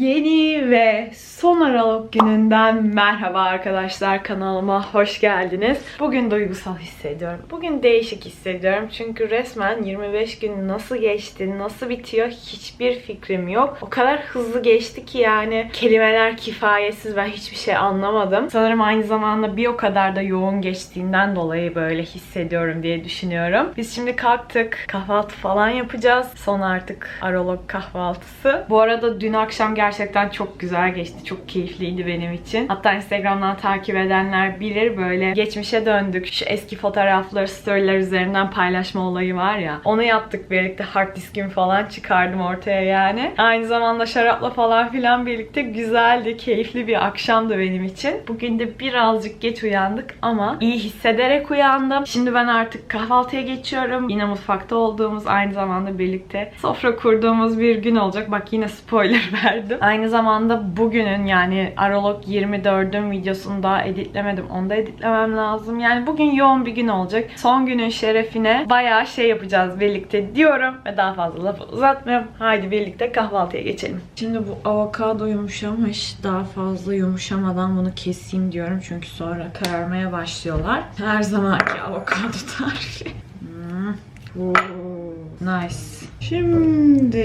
Yeni ve son Aralık gününden merhaba arkadaşlar kanalıma hoş geldiniz. Bugün duygusal hissediyorum. Bugün değişik hissediyorum çünkü resmen 25 gün nasıl geçti, nasıl bitiyor hiçbir fikrim yok. O kadar hızlı geçti ki yani kelimeler kifayetsiz ben hiçbir şey anlamadım. Sanırım aynı zamanda bir o kadar da yoğun geçtiğinden dolayı böyle hissediyorum diye düşünüyorum. Biz şimdi kalktık kahvaltı falan yapacağız. Son artık Aralık kahvaltısı. Bu arada dün akşam gerçekten çok güzel geçti. Çok keyifliydi benim için. Hatta Instagram'dan takip edenler bilir böyle geçmişe döndük. Şu eski fotoğrafları storyler üzerinden paylaşma olayı var ya. Onu yaptık birlikte. Hard diskimi falan çıkardım ortaya yani. Aynı zamanda şarapla falan filan birlikte güzeldi. Keyifli bir akşamdı benim için. Bugün de birazcık geç uyandık ama iyi hissederek uyandım. Şimdi ben artık kahvaltıya geçiyorum. Yine mutfakta olduğumuz aynı zamanda birlikte sofra kurduğumuz bir gün olacak. Bak yine spoiler verdim. Aynı zamanda bugünün yani Aralık 24'ün videosunu daha editlemedim. Onu da editlemem lazım. Yani bugün yoğun bir gün olacak. Son günün şerefine bayağı şey yapacağız birlikte diyorum. Ve daha fazla lafı uzatmıyorum. Haydi birlikte kahvaltıya geçelim. Şimdi bu avokado yumuşamış. Daha fazla yumuşamadan bunu keseyim diyorum. Çünkü sonra kararmaya başlıyorlar. Her zamanki avokado tarifi. Hmm. Nice. Şimdi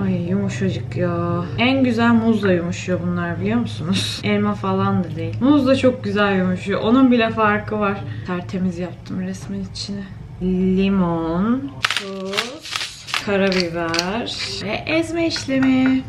ay yumuşacık ya. En güzel muzla yumuşuyor bunlar biliyor musunuz? Elma falan da değil. Muz da çok güzel yumuşuyor. Onun bile farkı var. Tertemiz yaptım resmin içine. Limon, tuz, karabiber ve ezme işlemi.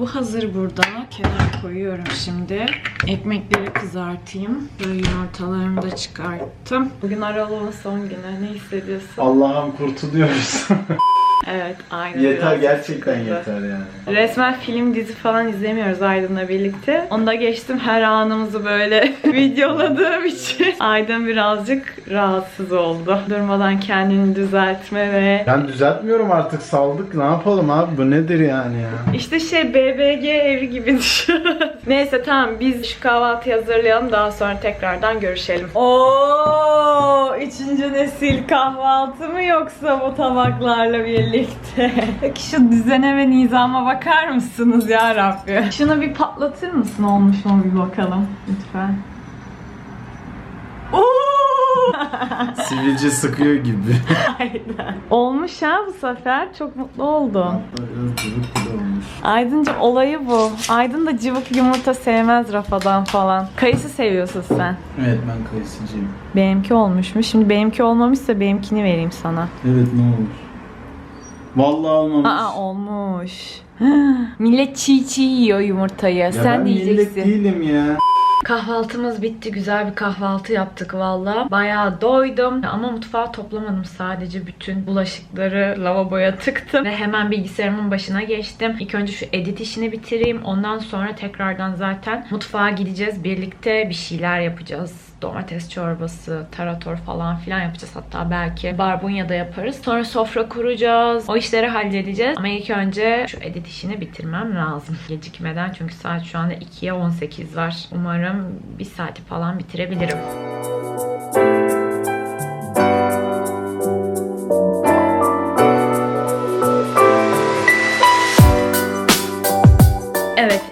Bu hazır burada. Kenara koyuyorum şimdi. Ekmekleri kızartayım. Böyle yumurtalarımı da çıkarttım. Bugün aralığın son günü. Ne hissediyorsun? Allah'ım kurtuluyoruz. Evet, aynen. yeter biraz gerçekten sıkıntı. yeter yani. Resmen film dizi falan izlemiyoruz Aydın'la birlikte. Onda geçtim her anımızı böyle videoladığım için Aydın birazcık rahatsız oldu. Durmadan kendini düzeltme ve Ben düzeltmiyorum artık saldık ne yapalım abi bu nedir yani ya. işte şey BBG evi gibi düşün. Neyse tamam biz şu kahvaltıyı hazırlayalım daha sonra tekrardan görüşelim. Oo, üçüncü nesil kahvaltı mı yoksa bu tabaklarla birlikte? Peki şu düzene ve nizama bakar mısınız ya Rabbi? Şunu bir patlatır mısın olmuş mu bir bakalım lütfen. Oo! Sivilce sıkıyor gibi. Aynen. Olmuş ha bu sefer. Çok mutlu oldum. Olmuş. Aydınca olayı bu. Aydın da cıvık yumurta sevmez rafadan falan. Kayısı seviyorsun sen. Evet ben kayısıcıyım. Benimki olmuşmuş. Şimdi benimki olmamışsa benimkini vereyim sana. Evet ne olmuş. Vallahi olmamış. Aa olmuş. Millet çiğ çiğ yiyor yumurtayı. ya sen ben millet yiyeceksin. değilim ya. Kahvaltımız bitti. Güzel bir kahvaltı yaptık valla. Bayağı doydum ama mutfağı toplamadım. Sadece bütün bulaşıkları lavaboya tıktım. Ve hemen bilgisayarımın başına geçtim. İlk önce şu edit işini bitireyim. Ondan sonra tekrardan zaten mutfağa gideceğiz. Birlikte bir şeyler yapacağız. Domates çorbası, tarator falan filan yapacağız. Hatta belki barbunya da yaparız. Sonra sofra kuracağız. O işleri halledeceğiz. Ama ilk önce şu edit işini bitirmem lazım. Gecikmeden çünkü saat şu anda 2'ye 18 var. Umarım bir saati falan bitirebilirim.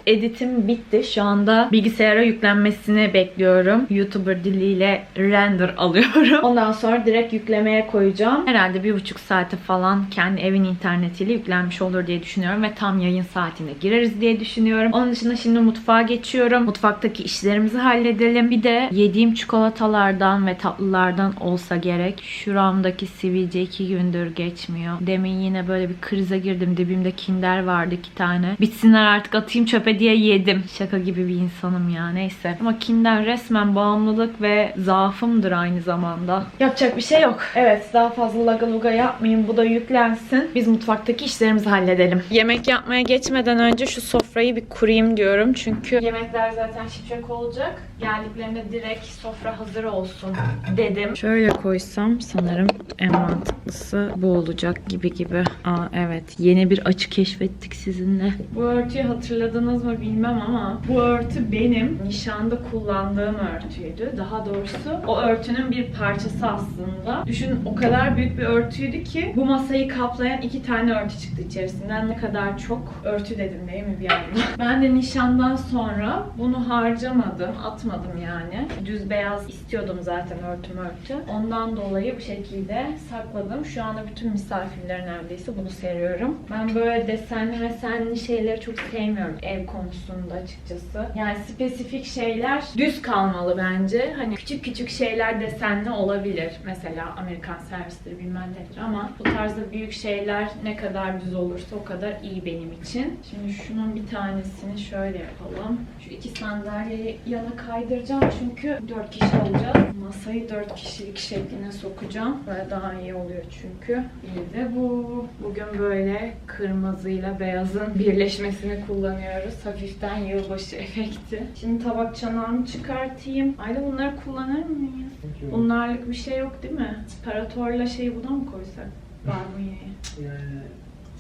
Editim bitti. Şu anda bilgisayara yüklenmesini bekliyorum. YouTuber diliyle render alıyorum. Ondan sonra direkt yüklemeye koyacağım. Herhalde bir buçuk saate falan kendi evin internetiyle yüklenmiş olur diye düşünüyorum ve tam yayın saatine gireriz diye düşünüyorum. Onun dışında şimdi mutfağa geçiyorum. Mutfaktaki işlerimizi halledelim. Bir de yediğim çikolatalardan ve tatlılardan olsa gerek. Şuramdaki sivilce iki gündür geçmiyor. Demin yine böyle bir krize girdim. Dibimde kinder vardı iki tane. Bitsinler artık atayım çöpe diye yedim. Şaka gibi bir insanım ya neyse. Ama kinder resmen bağımlılık ve zaafımdır aynı zamanda. Yapacak bir şey yok. Evet daha fazla laga luga yapmayayım. Bu da yüklensin. Biz mutfaktaki işlerimizi halledelim. Yemek yapmaya geçmeden önce şu sofrayı bir kurayım diyorum. Çünkü yemekler zaten şipşak olacak. Geldiklerinde direkt sofra hazır olsun dedim. Şöyle koysam sanırım en mantıklısı bu olacak gibi gibi. Aa evet yeni bir açı keşfettik sizinle. Bu örtüyü hatırladınız mı bilmem ama bu örtü benim nişanda kullandığım örtüydü. Daha doğrusu o örtünün bir parçası aslında. Düşünün o kadar büyük bir örtüydü ki bu masayı kaplayan iki tane örtü çıktı içerisinden. Ne kadar çok örtü dedim değil mi bir anda? Ben de nişandan sonra bunu harcamadım, atmadım yani. Düz beyaz istiyordum zaten örtüm örtü. Ondan dolayı bu şekilde sakladım. Şu anda bütün misafirler neredeyse bunu seriyorum. Ben böyle desenli mesenli şeyleri çok sevmiyorum ev konusunda açıkçası. Yani spesifik şeyler düz kalmalı bence. Hani küçük küçük şeyler desenli olabilir. Mesela Amerikan servisleri bilmem nedir ama bu tarzda büyük şeyler ne kadar düz olursa o kadar iyi benim için. Şimdi şunun bir tanesini şöyle yapalım. Şu iki sandalyeyi yana kaydıracağım çünkü 4 kişi olacağız. Masayı 4 kişilik şekline sokacağım. Böyle daha iyi oluyor çünkü. Bir de bu. Bugün böyle kırmızıyla beyazın birleşmesini kullanıyoruz. Hafiften yılbaşı efekti. Şimdi tabak çanağımı çıkartayım. Ayda bunları kullanır mıyız? Bunlarlık bir şey yok değil mi? Paratorla şeyi buna mı koysak? Barbunya'yı. Yani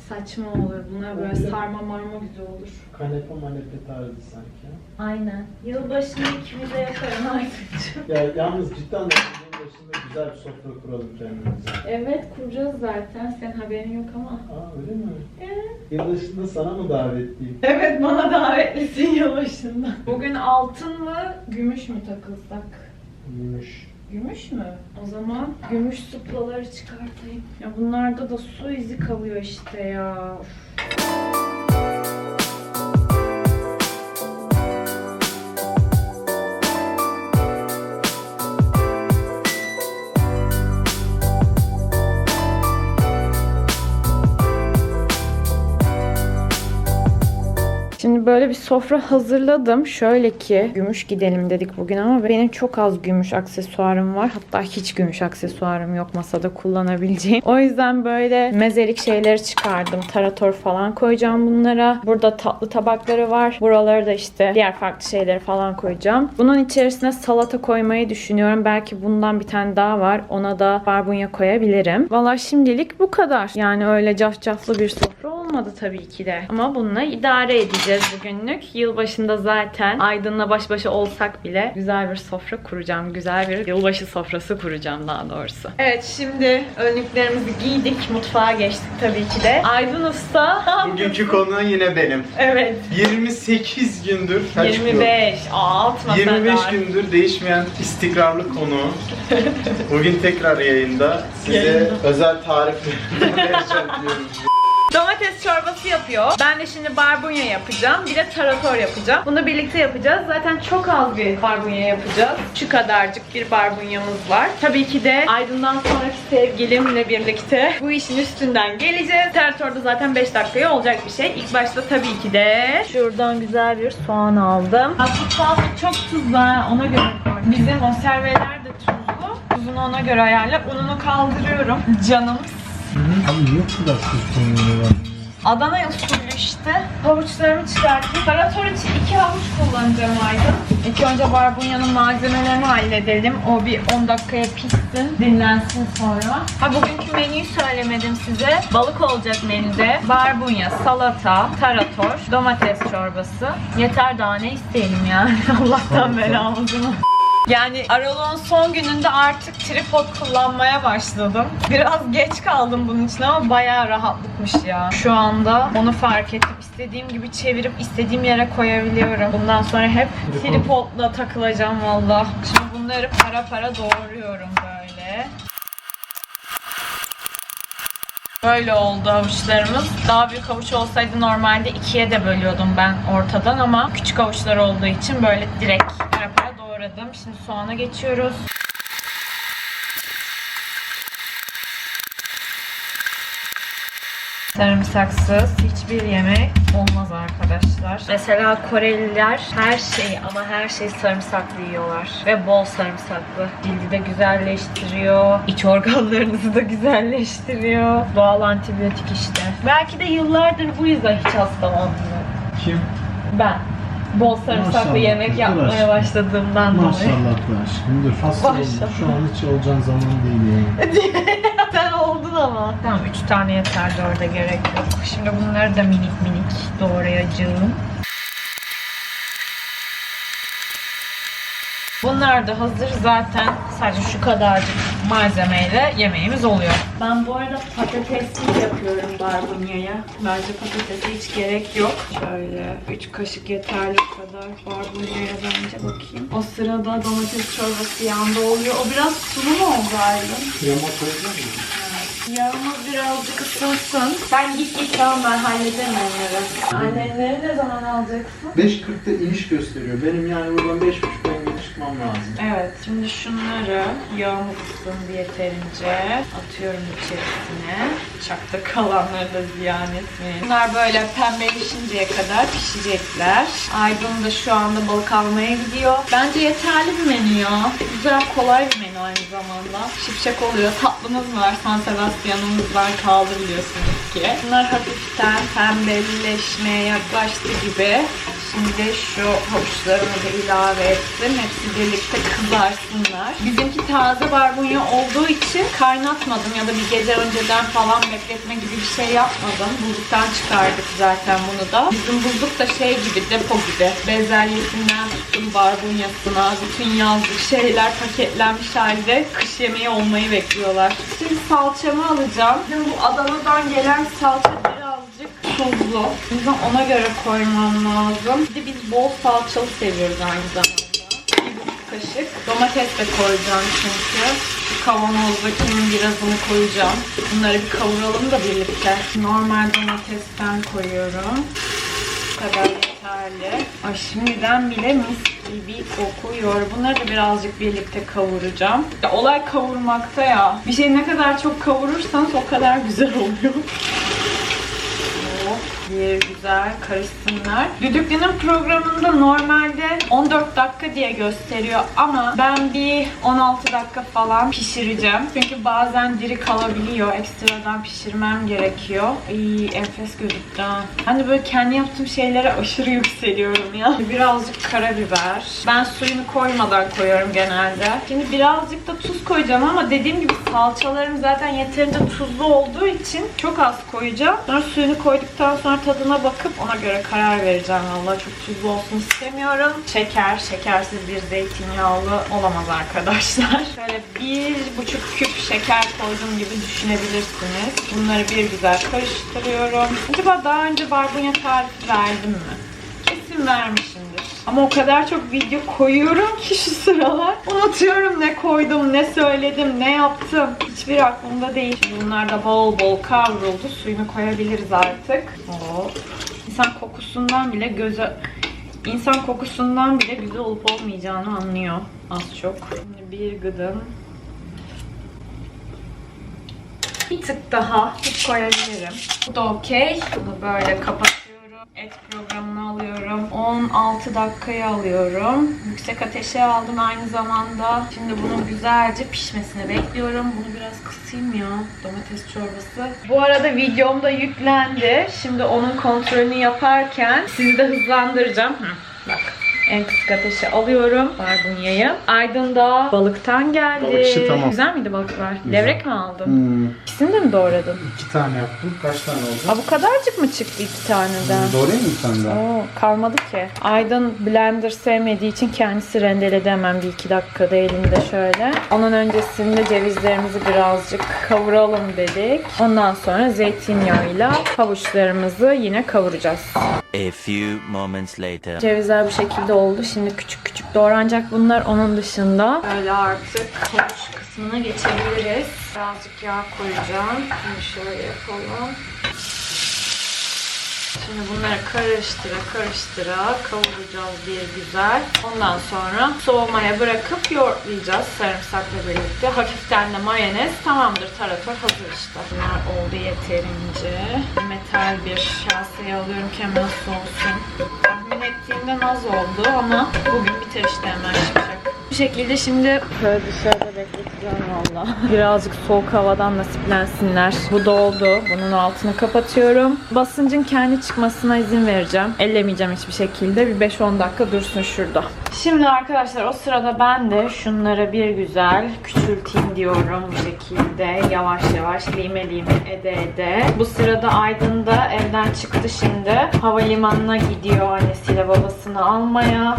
Saçma olur. Bunlar böyle sarma marma güzel olur. kanepe manepe tarzı sanki. Aynen. Yılbaşını ikimize yaparım artık. Ya yalnız cidden de yılın başında güzel bir sofra kuralım kendimize. evet kuracağız zaten. Senin haberin yok ama. Aa öyle mi? Evet. Yılbaşında sana mı davetliyim? Evet bana davetlisin yılbaşında. Bugün altın mı gümüş mü takılsak? Gümüş. Gümüş mü? O zaman gümüş suplaları çıkartayım. Ya bunlarda da su izi kalıyor işte ya. Üf. Şimdi böyle bir sofra hazırladım. Şöyle ki gümüş gidelim dedik bugün ama benim çok az gümüş aksesuarım var. Hatta hiç gümüş aksesuarım yok masada kullanabileceğim. O yüzden böyle mezelik şeyleri çıkardım. Tarator falan koyacağım bunlara. Burada tatlı tabakları var. Buraları da işte diğer farklı şeyleri falan koyacağım. Bunun içerisine salata koymayı düşünüyorum. Belki bundan bir tane daha var. Ona da barbunya koyabilirim. Valla şimdilik bu kadar. Yani öyle cafcaflı bir sofra olmadı tabii ki de. Ama bununla idare edeceğiz bugünlük. Yılbaşında zaten Aydın'la baş başa olsak bile güzel bir sofra kuracağım. Güzel bir yılbaşı sofrası kuracağım daha doğrusu. Evet şimdi önlüklerimizi giydik. Mutfağa geçtik tabii ki de. Aydın Usta. Bugünkü konu yine benim. evet. 28 gündür, kaç bu? 25. Aa, sen 25 daha. gündür değişmeyen istikrarlı konu. Bugün tekrar yayında size Yayında. özel tariflerimi vereceğim diyorum. Domates çorbası yapıyor. Ben de şimdi barbunya yapacağım. Bir de tarator yapacağım. Bunu birlikte yapacağız. Zaten çok az bir barbunya yapacağız. Şu kadarcık bir barbunyamız var. Tabii ki de Aydın'dan sonraki sevgilimle birlikte bu işin üstünden geleceğiz. Taratorda zaten 5 dakikaya olacak bir şey. İlk başta tabii ki de şuradan güzel bir soğan aldım. Tatlı çok tuzlu ona göre. Bizim konserveler de tuzlu. Tuzunu ona göre ayarla. Ununu kaldırıyorum. Canım Abi niye bu kadar konuyor Adana usulü işte. Havuçlarımı çıkartayım. Tarator için iki havuç kullanacağım Aydın. İlk önce barbunyanın malzemelerini halledelim. O bir 10 dakikaya pişsin, dinlensin sonra. Ha bugünkü menüyü söylemedim size. Balık olacak menüde. Barbunya, salata, tarator, domates çorbası. Yeter daha ne isteyelim yani. Allah'tan belamızı. Yani aralığın son gününde artık tripod kullanmaya başladım. Biraz geç kaldım bunun için ama bayağı rahatlıkmış ya. Şu anda onu fark ettim. İstediğim gibi çevirip istediğim yere koyabiliyorum. Bundan sonra hep Tripod. tripodla takılacağım valla. Şimdi bunları para para doğruyorum böyle. Böyle oldu havuçlarımız. Daha büyük havuç olsaydı normalde ikiye de bölüyordum ben ortadan ama küçük havuçlar olduğu için böyle direkt para para doğradım. Şimdi soğana geçiyoruz. Sarımsaksız hiçbir yemek olmaz arkadaşlar. Mesela Koreliler her şeyi ama her şeyi sarımsaklı yiyorlar. Ve bol sarımsaklı. Cildi de güzelleştiriyor. iç organlarınızı da güzelleştiriyor. Doğal antibiyotik işte. Belki de yıllardır bu yüzden hiç hasta olmuyorum. Kim? Ben. Bol sarımsaklı Maşallah, yemek yapmaya aşkım. başladığımdan dolayı. Maşallah be aşkım dur. Hasta. Maşallah. Şu an hiç olacağın zaman değil yani. Sen oldun ama. Tamam 3 tane yeter dörde gerek yok. Şimdi bunları da minik minik doğrayacağım. Bunlar da hazır zaten sadece şu kadarcık malzemeyle yemeğimiz oluyor. Ben bu arada patatessiz yapıyorum barbunyaya. Bence patatese hiç gerek yok. Şöyle 3 kaşık yeterli kadar barbunyaya bence bakayım. O sırada domates çorbası yanda oluyor. O biraz sulu mu oldu Aylin? Krema koyacak mısın? Yağımız birazcık ısınsın. Ben git git tamam ben hallederim onları. Annenleri ne zaman alacaksın? 5.40'da iniş gösteriyor. Benim yani buradan 5.30'da Çıkmam lazım. Evet. Şimdi şunları yağımız ısındı yeterince. Atıyorum içerisine. Çakta kalanları da ziyan etmeyin. Bunlar böyle pembeleşinceye kadar pişecekler. Aydın da şu anda balık almaya gidiyor. Bence yeterli bir menü ya. Güzel kolay bir menü aynı zamanda. Şipşak oluyor. Tatlımız var. San Sebastian'ımız var. Kaldı biliyorsunuz ki. Bunlar hafiften pembeleşmeye yaklaştı gibi. Şimdi şu havuçlarımı da ilave ettim. Hepsi birlikte kızarsınlar. Bizimki taze barbunya olduğu için kaynatmadım ya da bir gece önceden falan bekletme gibi bir şey yapmadım. Buzluktan çıkardık zaten bunu da. Bizim buzluk da şey gibi, depo gibi. Bezelyesinden tutun barbunyasına, bütün yazlık şeyler paketlenmiş halde kış yemeği olmayı bekliyorlar. Şimdi salçamı alacağım. Şimdi bu Adana'dan gelen salça tuzlu. O ona göre koymam lazım. Bir de biz bol salçalı seviyoruz aynı zamanda. Bir buçuk kaşık. Domates de koyacağım çünkü. Kavanozdakinin birazını koyacağım. Bunları bir kavuralım da birlikte. Normal domatesten koyuyorum. Bu kadar yeterli. Ay şimdiden bile mis gibi kokuyor. Bunları da birazcık birlikte kavuracağım. Ya, olay kavurmakta ya. Bir şey ne kadar çok kavurursanız o kadar güzel oluyor. Bir güzel karışsınlar. Düdüklünün programında normalde 14 dakika diye gösteriyor ama ben bir 16 dakika falan pişireceğim. Çünkü bazen diri kalabiliyor. Ekstradan pişirmem gerekiyor. İyi enfes gözüktü. ha. De böyle kendi yaptığım şeylere aşırı yükseliyorum ya. Birazcık karabiber. Ben suyunu koymadan koyuyorum genelde. Şimdi birazcık da tuz koyacağım ama dediğim gibi salçalarım zaten yeterince tuzlu olduğu için çok az koyacağım. Sonra suyunu koyduktan sonra tadına bakıp ona göre karar vereceğim. Valla çok tuzlu olsun istemiyorum. Şeker, şekersiz bir zeytinyağlı olamaz arkadaşlar. Şöyle bir buçuk küp şeker koydum gibi düşünebilirsiniz. Bunları bir güzel karıştırıyorum. Acaba daha önce barbunya tarifi verdim mi? Kesin vermişimdir. Ama o kadar çok video koyuyorum ki şu sıralar. Unutuyorum ne koydum, ne söyledim, ne yaptım. Hiçbir aklımda değil. Şimdi Bunlar da bol bol kavruldu. Suyunu koyabiliriz artık. Hop. İnsan kokusundan bile göze... İnsan kokusundan bile güzel olup olmayacağını anlıyor az çok. Şimdi bir gıdım bir tık daha koyabilirim. Bu da okey. Bunu böyle kapatıyorum. Et programını alıyorum. 16 dakikaya alıyorum. Yüksek ateşe aldım aynı zamanda. Şimdi bunun güzelce pişmesini bekliyorum. Bunu biraz kısayım ya. Domates çorbası. Bu arada videom da yüklendi. Şimdi onun kontrolünü yaparken sizi de hızlandıracağım. Hı, bak. En kısık ateşe alıyorum barbunyayı. Aydın da balıktan geldi. Balıkçı tamam. Güzel miydi balıklar? Güzel. Levrek mi aldın? Hmm. İkisini de mi doğradın? İki tane yaptım. Kaç tane oldu? Aa, bu kadarcık mı çıktı iki taneden? Doğrayayım mı bir tane daha? Oo, kalmadı ki. Aydın blender sevmediği için kendisi rendeledi hemen bir iki dakikada elimde şöyle. Onun öncesinde cevizlerimizi birazcık kavuralım dedik. Ondan sonra zeytinyağıyla havuçlarımızı yine kavuracağız. A few moments later. Cevizler bu şekilde oldu. Şimdi küçük küçük doğranacak bunlar. Onun dışında böyle artık havuç kısmına geçebiliriz. Birazcık yağ koyacağım. Şimdi şöyle yapalım. Şimdi bunları karıştıra karıştıra kavuracağız bir güzel. Ondan sonra soğumaya bırakıp yoğurtlayacağız sarımsakla birlikte. Hafiften de mayonez tamamdır tarator hazır işte. Bunlar oldu yeterince. Metal bir kaseye alıyorum ki hemen soğusun. Tahmin ettiğimden az oldu ama bugün biter işte hemen çıkacak. Bu şekilde şimdi böyle dışarıda bekleteceğim valla. Birazcık soğuk havadan nasiplensinler. Bu doldu. Bunun altını kapatıyorum. Basıncın kendi çıkmasına izin vereceğim. Ellemeyeceğim hiçbir şekilde. Bir 5-10 dakika dursun şurada. Şimdi arkadaşlar o sırada ben de şunları bir güzel küçülteyim diyorum bu şekilde. Yavaş yavaş lime lime ede ede. Bu sırada Aydın da evden çıktı şimdi. Havalimanına gidiyor annesiyle babasını almaya.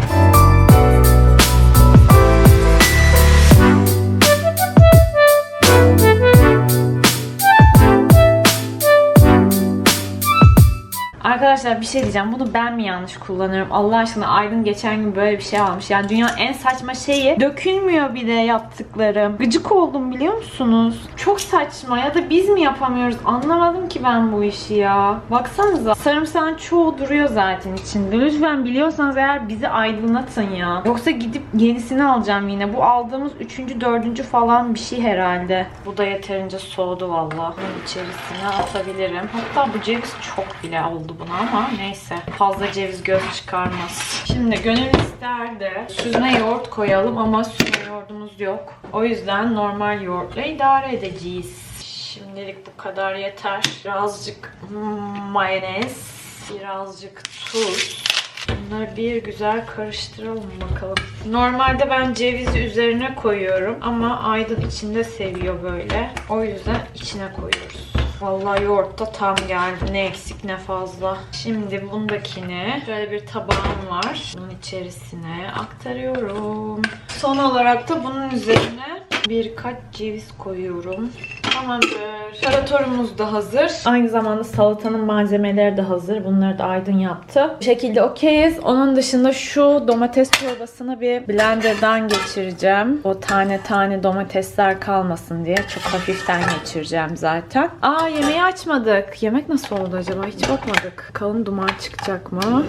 Arkadaşlar bir şey diyeceğim. Bunu ben mi yanlış kullanıyorum? Allah aşkına Aydın geçen gün böyle bir şey almış. Yani dünyanın en saçma şeyi dökülmüyor bir de yaptıklarım. Gıcık oldum biliyor musunuz? Çok saçma ya da biz mi yapamıyoruz? Anlamadım ki ben bu işi ya. Baksanıza. Sarımsağın çoğu duruyor zaten içinde. Lütfen biliyorsanız eğer bizi aydınlatın ya. Yoksa gidip yenisini alacağım yine. Bu aldığımız üçüncü, dördüncü falan bir şey herhalde. Bu da yeterince soğudu valla. İçerisine atabilirim. Hatta bu ceviz çok bile oldu buna ama neyse. Fazla ceviz göz çıkarmaz. Şimdi gönül ister süzme yoğurt koyalım ama süzme yoğurdumuz yok. O yüzden normal yoğurtla idare edeceğiz. Şimdilik bu kadar yeter. Birazcık mayonez, birazcık tuz. Bunları bir güzel karıştıralım bakalım. Normalde ben cevizi üzerine koyuyorum ama Aydın içinde seviyor böyle. O yüzden içine koyuyoruz. Vallahi yoğurt da tam geldi. Ne eksik ne fazla. Şimdi bundakini şöyle bir tabağım var. Bunun içerisine aktarıyorum. Son olarak da bunun üzerine birkaç ceviz koyuyorum. Tamamdır. Taratorumuz da hazır. Aynı zamanda salatanın malzemeleri de hazır. Bunları da Aydın yaptı. Bu şekilde okeyiz. Onun dışında şu domates çorbasını bir blenderdan geçireceğim. O tane tane domatesler kalmasın diye. Çok hafiften geçireceğim zaten. Aa yemeği açmadık. Yemek nasıl oldu acaba? Hiç bakmadık. Kalın duman çıkacak mı?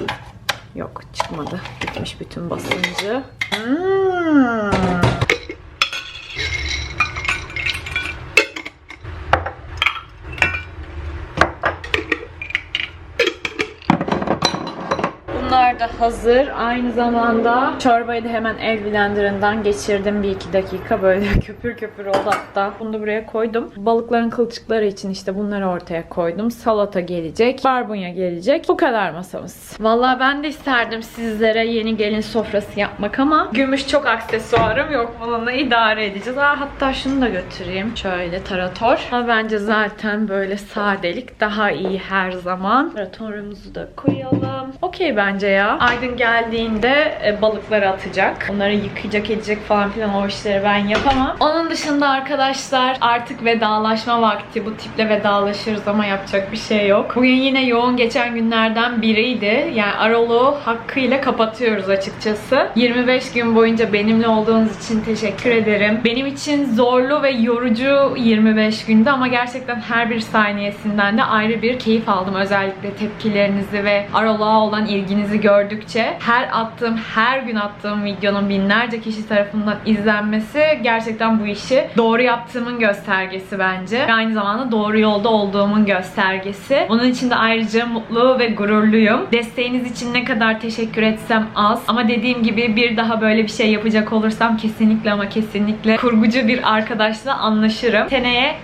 Yok çıkmadı. Gitmiş bütün basıncı. Hmm. Bunlar da hazır. Aynı zamanda çorbayı da hemen el blenderından geçirdim bir iki dakika. Böyle köpür köpür oldu hatta. Bunu da buraya koydum. Balıkların kılçıkları için işte bunları ortaya koydum. Salata gelecek. Barbunya gelecek. Bu kadar masamız. Vallahi ben de isterdim sizlere yeni gelin sofrası yapmak ama gümüş çok aksesuarım yok. Bununla idare edeceğiz. Aa, hatta şunu da götüreyim. Şöyle tarator. Ama bence zaten böyle sadelik daha iyi her zaman. Taratorumuzu da koyalım. Okey bence ya. Aydın geldiğinde e, balıkları atacak. Onları yıkayacak edecek falan filan o işleri ben yapamam. Onun dışında arkadaşlar artık vedalaşma vakti. Bu tiple vedalaşırız ama yapacak bir şey yok. Bugün yine yoğun geçen günlerden biriydi. Yani Aralık'ı hakkıyla kapatıyoruz açıkçası. 25 gün boyunca benimle olduğunuz için teşekkür ederim. Benim için zorlu ve yorucu 25 gündü ama gerçekten her bir saniyesinden de ayrı bir keyif aldım. Özellikle tepkilerinizi ve Aralık'a olan ilginizi gördükçe her attığım, her gün attığım videonun binlerce kişi tarafından izlenmesi gerçekten bu işi doğru yaptığımın göstergesi bence. Ve aynı zamanda doğru yolda olduğumun göstergesi. Onun için de ayrıca mutlu ve gururluyum. Desteğiniz için ne kadar teşekkür etsem az. Ama dediğim gibi bir daha böyle bir şey yapacak olursam kesinlikle ama kesinlikle kurgucu bir arkadaşla anlaşırım. Seneye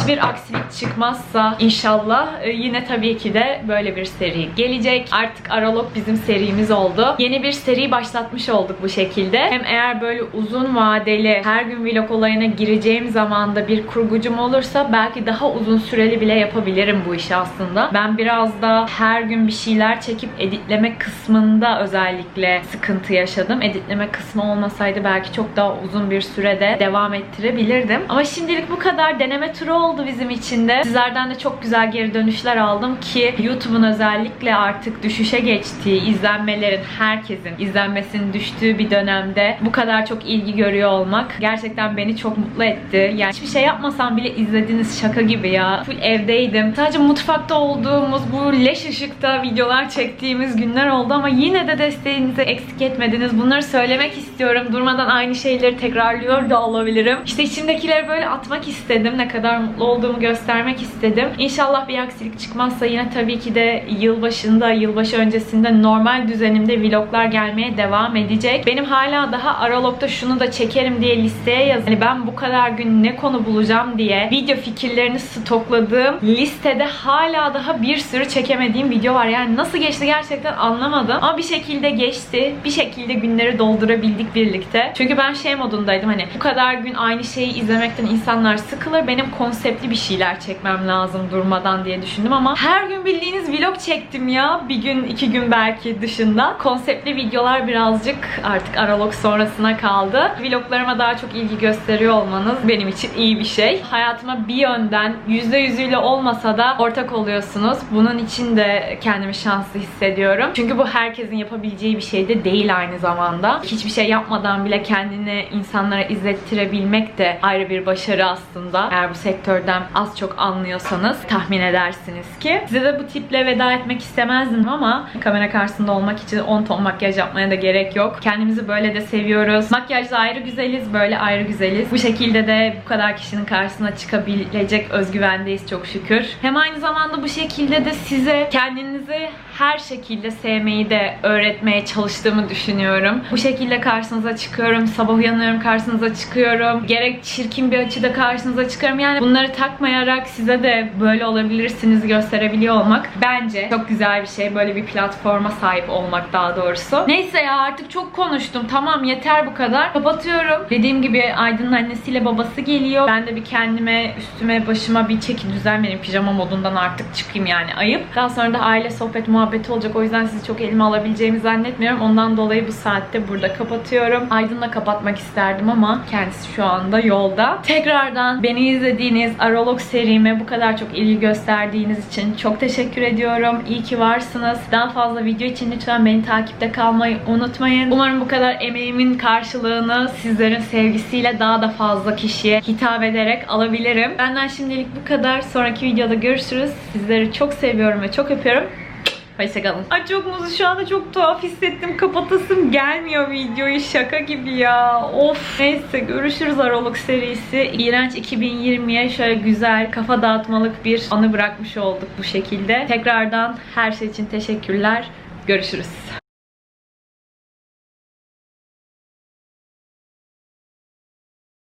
Hiçbir aksilik çıkmazsa inşallah e, yine tabii ki de böyle bir seri gelecek. Artık Aralık bizim serimiz oldu. Yeni bir seri başlatmış olduk bu şekilde. Hem eğer böyle uzun vadeli her gün vlog olayına gireceğim zamanda bir kurgucum olursa belki daha uzun süreli bile yapabilirim bu işi aslında. Ben biraz da her gün bir şeyler çekip editleme kısmında özellikle sıkıntı yaşadım. Editleme kısmı olmasaydı belki çok daha uzun bir sürede devam ettirebilirdim. Ama şimdilik bu kadar deneme turu oldu bizim için de. Sizlerden de çok güzel geri dönüşler aldım ki YouTube'un özellikle artık düşüşe geçtiği, izlenmelerin herkesin izlenmesinin düştüğü bir dönemde bu kadar çok ilgi görüyor olmak gerçekten beni çok mutlu etti. Yani hiçbir şey yapmasam bile izlediğiniz şaka gibi ya. Full evdeydim. Sadece mutfakta olduğumuz bu leş ışıkta videolar çektiğimiz günler oldu ama yine de desteğinizi eksik etmediniz. Bunları söylemek istiyorum. Durmadan aynı şeyleri tekrarlıyor da olabilirim. İşte içimdekileri böyle atmak istedim. Ne kadar mutlu olduğumu göstermek istedim. İnşallah bir aksilik çıkmazsa yine tabii ki de yılbaşında, yılbaşı öncesinde normal düzenimde vloglar gelmeye devam edecek. Benim hala daha Aralık'ta şunu da çekerim diye listeye yaz. Hani ben bu kadar gün ne konu bulacağım diye video fikirlerini stokladığım listede hala daha bir sürü çekemediğim video var. Yani nasıl geçti gerçekten anlamadım. Ama bir şekilde geçti. Bir şekilde günleri doldurabildik birlikte. Çünkü ben şey modundaydım hani bu kadar gün aynı şeyi izlemekten insanlar sıkılır. Benim konseptli bir şeyler çekmem lazım durmadan diye düşündüm ama her gün bildiğiniz vlog çektim ya. Bir gün, iki gün belki dışında. Konseptli videolar birazcık artık Aralık sonrasına kaldı. Vloglarıma daha çok ilgi gösteriyor olmanız benim için iyi bir şey. Hayatıma bir yönden yüzde yüzüyle olmasa da ortak oluyorsunuz. Bunun için de kendimi şanslı hissediyorum. Çünkü bu herkesin yapabileceği bir şey de değil aynı zamanda. Hiçbir şey yapmadan bile kendini insanlara izlettirebilmek de ayrı bir başarı aslında. Eğer bu sektörden az çok anlıyorsanız tahmin edersiniz ki. Size de bu tiple veda etmek istemezdim ama kamera karşısında olmak için 10 ton makyaj yapmaya da gerek yok. Kendimizi böyle de seviyoruz. Makyajda ayrı güzeliz, böyle ayrı güzeliz. Bu şekilde de bu kadar kişinin karşısına çıkabilecek özgüvendeyiz çok şükür. Hem aynı zamanda bu şekilde de size kendinizi her şekilde sevmeyi de öğretmeye çalıştığımı düşünüyorum. Bu şekilde karşınıza çıkıyorum. Sabah uyanıyorum karşınıza çıkıyorum. Gerek çirkin bir açıda karşınıza çıkıyorum. Yani bunları takmayarak size de böyle olabilirsiniz gösterebiliyor olmak bence çok güzel bir şey. Böyle bir platforma sahip olmak daha doğrusu. Neyse ya artık çok konuştum. Tamam yeter bu kadar. Kapatıyorum. Dediğim gibi Aydın'ın annesiyle babası geliyor. Ben de bir kendime, üstüme, başıma bir çeki düzen benim pijama modundan artık çıkayım yani ayıp. Daha sonra da aile sohbet muhabbeti olacak. O yüzden sizi çok elime alabileceğimi zannetmiyorum. Ondan dolayı bu saatte burada kapatıyorum. Aydın'la kapatmak isterdim ama kendisi şu anda yolda. Tekrardan beni izlediğiniz Arolog serime bu kadar çok ilgi gösterdiğiniz için çok teşekkür ediyorum. İyi ki varsınız. Daha fazla video için lütfen beni takipte kalmayı unutmayın. Umarım bu kadar emeğimin karşılığını sizlerin sevgisiyle daha da fazla kişiye hitap ederek alabilirim. Benden şimdilik bu kadar. Sonraki videoda görüşürüz. Sizleri çok seviyorum ve çok öpüyorum. Hoşçakalın. Ay çok mutlu şu anda çok tuhaf hissettim. Kapatasım gelmiyor videoyu. Şaka gibi ya. Of. Neyse görüşürüz Aralık serisi. İğrenç 2020'ye şöyle güzel kafa dağıtmalık bir anı bırakmış olduk bu şekilde. Tekrardan her şey için teşekkürler. Görüşürüz.